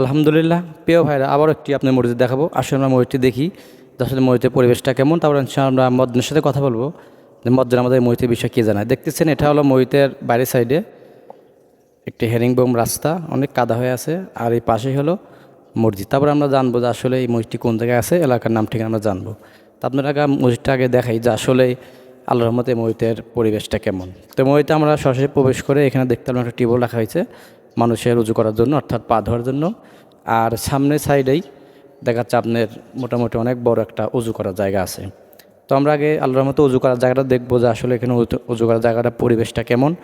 আলহামদুলিল্লাহ। প্রিয় ভাইরা আবার একটি আপনার মসজিদ দেখাবো। আসলে আমরা মসজিদটি দেখি। আসলে মসজিদের পরিবেশটা কেমন? তারপর আমরা মসজিদের সাথে কথা বলব। যে মসজিদ আমাদের মসজিদের বিষয়ে কী জানায় দেখতেছেন, এটা হলো মসজিদের বাইরের সাইডে একটি হেরিংবোম রাস্তা। অনেক কাদা হয়ে আছে। আর এই পাশেই হলো মসজিদ। তারপর আমরা জানব যে আসলে এই মসজিদটি কোন জায়গায় আছে। এলাকার নাম ঠিক আমরা জানব। তো আপনারা মসজিদটা আগে দেখাই যে আসলে আল্লাহর রহমতে মসজিদের পরিবেশটা কেমন। তো মসজিদে আমরা সরাসরি প্রবেশ করে এখানে দেখতে পেলাম একটা টিউবওয়েল রাখা হয়েছে। মানুষের উজু করার জন্য, অর্থাৎ পা ধোয়ার জন্য। আর সামনে সাইডেই দেখা যাচ্ছে আপনার মোটামুটি অনেক বড় একটা উজু করার জায়গা আছে। তো আমরা আগে আল্লাহর মতো উজু করার জায়গাটা দেখব যে আসলে এখানে উজু- করার জায়গাটা পরিবেশটা কেমন।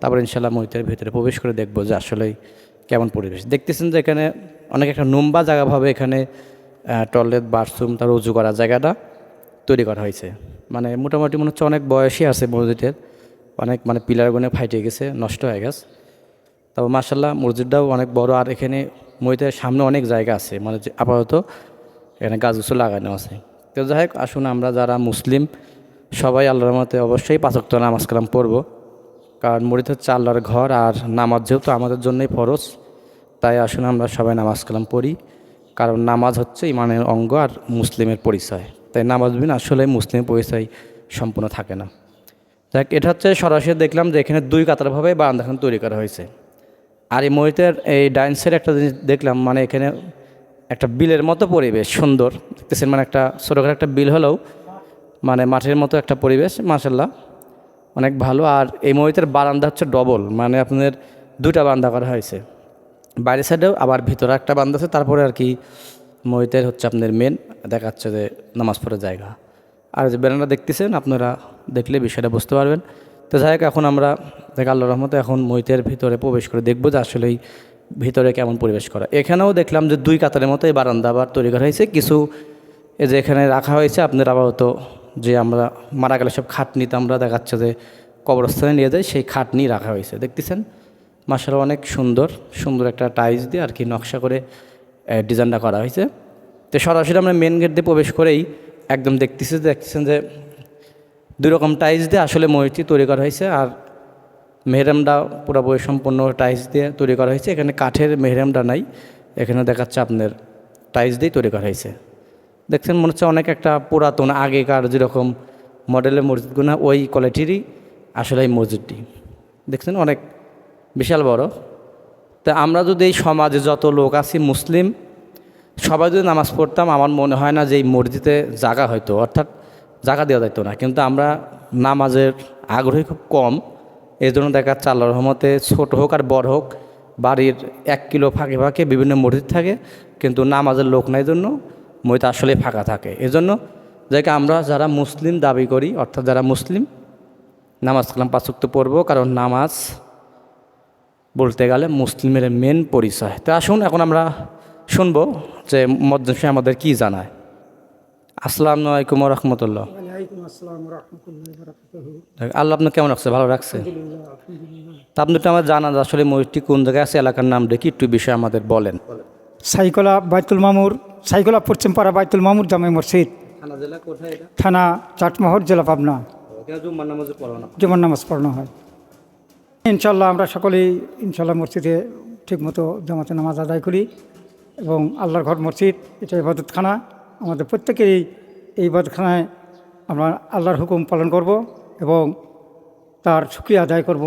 তারপর ইনশাল্লাহ মহিতের ভিতরে প্রবেশ করে দেখব যে আসলে কেমন পরিবেশ। দেখতেছেন যে এখানে অনেক একটা নম্বা জায়গাভাবে এখানে টয়লেট, বাথরুম তারপর উজু করার জায়গাটা তৈরি করা হয়েছে। মানে মোটামুটি মনে হচ্ছে অনেক বয়সই আছে মসজিদের। অনেক মানে পিলারগুলো ফাইটে গেছে, নষ্ট হয়ে গেছে। তবে মার্শাল্লাহ মসজিদটাও অনেক বড়, আর এখানে মসজিদের সামনে অনেক জায়গা আছে মানে আপাতত এখানে গাছ গুছো লাগানো আছে। তো যাই হোক, আসুন আমরা যারা মুসলিম, সবাই আল্লাহর মতে অবশ্যই পাঁচক্ত নামাজ কালাম পড়ব। কারণ মরিত হচ্ছে আল্লাহর ঘর, আর নামাজ যেহেতু আমাদের জন্যই ফরজ, তাই আসুন আমরা সবাই নামাজ কালাম পড়ি। কারণ নামাজ হচ্ছে ইমানের অঙ্গ আর মুসলিমের পরিচয়। তাই নামাজ বিন আসলে মুসলিমের পরিচয় সম্পূর্ণ থাকে না। দেখ এটা হচ্ছে সরাসরি দেখলাম যে এখানে দুই কাতারভাবে বারান্দাখান তৈরি করা হয়েছে। আর এই মহিতের এই ডাইন্সের একটা জিনিস দেখলাম মানে এখানে একটা বিলের মতো পরিবেশ, সুন্দর। দেখতেছেন মানে একটা ছোটোখাটো একটা বিল হলেও মানে মাঠের মতো একটা পরিবেশ মাসাল্লাহ অনেক ভালো। আর এই মহিতের বারান্দা হচ্ছে ডবল মানে আপনাদের দুটা বারান্দা করা হয়েছে। বাইরের সাইডেও আবার ভিতরে একটা বারান্দা আছে, তারপরে আর কি মহিতের হচ্ছে আপনার মেন দেখাচ্ছে যে নামাজ পড়ার জায়গা। আর যে বেরান্ডা দেখতেছেন, আপনারা দেখলে বিষয়টা বুঝতে পারবেন। তো যাই এখন আমরা দেখ আল্লাহ রহমতে এখন মহিতের ভিতরে প্রবেশ করে দেখব যে আসলেই ভিতরে কেমন পরিবেশ করা। এখানেও দেখলাম যে দুই কাতারের মতো এই বারান্দা আবার তৈরি করা হয়েছে। কিছু এই যে এখানে রাখা হয়েছে, আপনার আপাতত যে আমরা মারা গেলে সব খাটনিতে আমরা দেখাচ্ছে যে কবরস্থানে নিয়ে যাই, সেই খাটনি রাখা হয়েছে। দেখতেছেন? মাসাল অনেক সুন্দর সুন্দর একটা টাইলস দিয়ে আর কি নকশা করে ডিজাইনটা করা হয়েছে। তো সরাসরি আমরা মেন গেট দিয়ে প্রবেশ করেই একদম দেখতেছি দেখতেছেন যে দুই রকম টাইলস দিয়ে আসলে ময়ূরটি তৈরি করা হয়েছে। আর মেহরামটা পুরোপুরি সম্পূর্ণ টাইলস দিয়ে তৈরি করা হয়েছে। এখানে কাঠের মেহরামটা নাই এখানে দেখাচ্ছে আপনার টাইলস দিয়ে তৈরি করা হয়েছে। দেখছেন, মনে হচ্ছে অনেক একটা পুরাতন, আগেকার যেরকম মডেলের মসজিদগুলো, ওই কোয়ালিটিরই আসলে এই মসজিদটি। দেখছেন, অনেক বিশাল বড়। তা আমরা যদি এই সমাজে যত লোক আছি, মুসলিম, সবাই যদি নামাজ পড়তাম, আমার মনে হয় না যে এই মসজিদে জায়গা হয়তো অর্থাৎ জায়গা দেওয়া যেত না। কিন্তু আমরা নামাজের আগ্রহী খুব কম এই জন্য দেখা যাচ্ছে আল্লাহ রহমতে ছোট হোক আর বড় হোক, বাড়ির এক কিলো ফাঁকে ফাঁকে বিভিন্ন মসজিদ থাকে, কিন্তু নামাজের লোক নাই জন্য মসজিদ আসলে ফাঁকা থাকে। এজন্য যাকে আমরা যারা মুসলিম দাবি করি, অর্থাৎ যারা মুসলিম, নামাজ কালাম পাঁচক্ত পড়ব, কারণ নামাজ বলতে গেলে মুসলিমের মেন পরিচয়। তো আসুন এখন আমরা শুনব যে মদ্দশে আমাদের কি জানায়। আসসালামু আলাইকুম রহমতুল্লাহ। ওয়ালাইকুম আসসালাম রহমতুল্লাহ বরকাতুহু। আল্লাহ আপনার কেমন রাখছে? ভালো রাখছে? তা আপনি তো আমার জানা আসলে ময়ূরটি কোন জায়গায় আছে এলাকার নাম দেখি একটু বিষয় আমাদের বলেন। সাইকলা বাইতুল মামুর সাইকলা পশ্চিমপাড়া বাইতুল মামুর জামে মসজিদ। থানা জেলা কোথায় এটা? থানা চাটমোহর জেলা পাবনা। জুম্মার নামাজে পড়ো নামাজ পড়ানো হয়। ইনশাল্লাহ আমরা সকলেই ইনশাল্লাহ মসজিদে ঠিকমতো জামাতে নামাজ আদায় করি এবং আল্লাহর ঘর মসজিদ এটা ইবাদতখানা। আমাদের প্রত্যেকেরই এই ইবাদতখানায় আমরা আল্লাহর হুকুম পালন করব এবং তার সুক্রিয়া আদায় করব।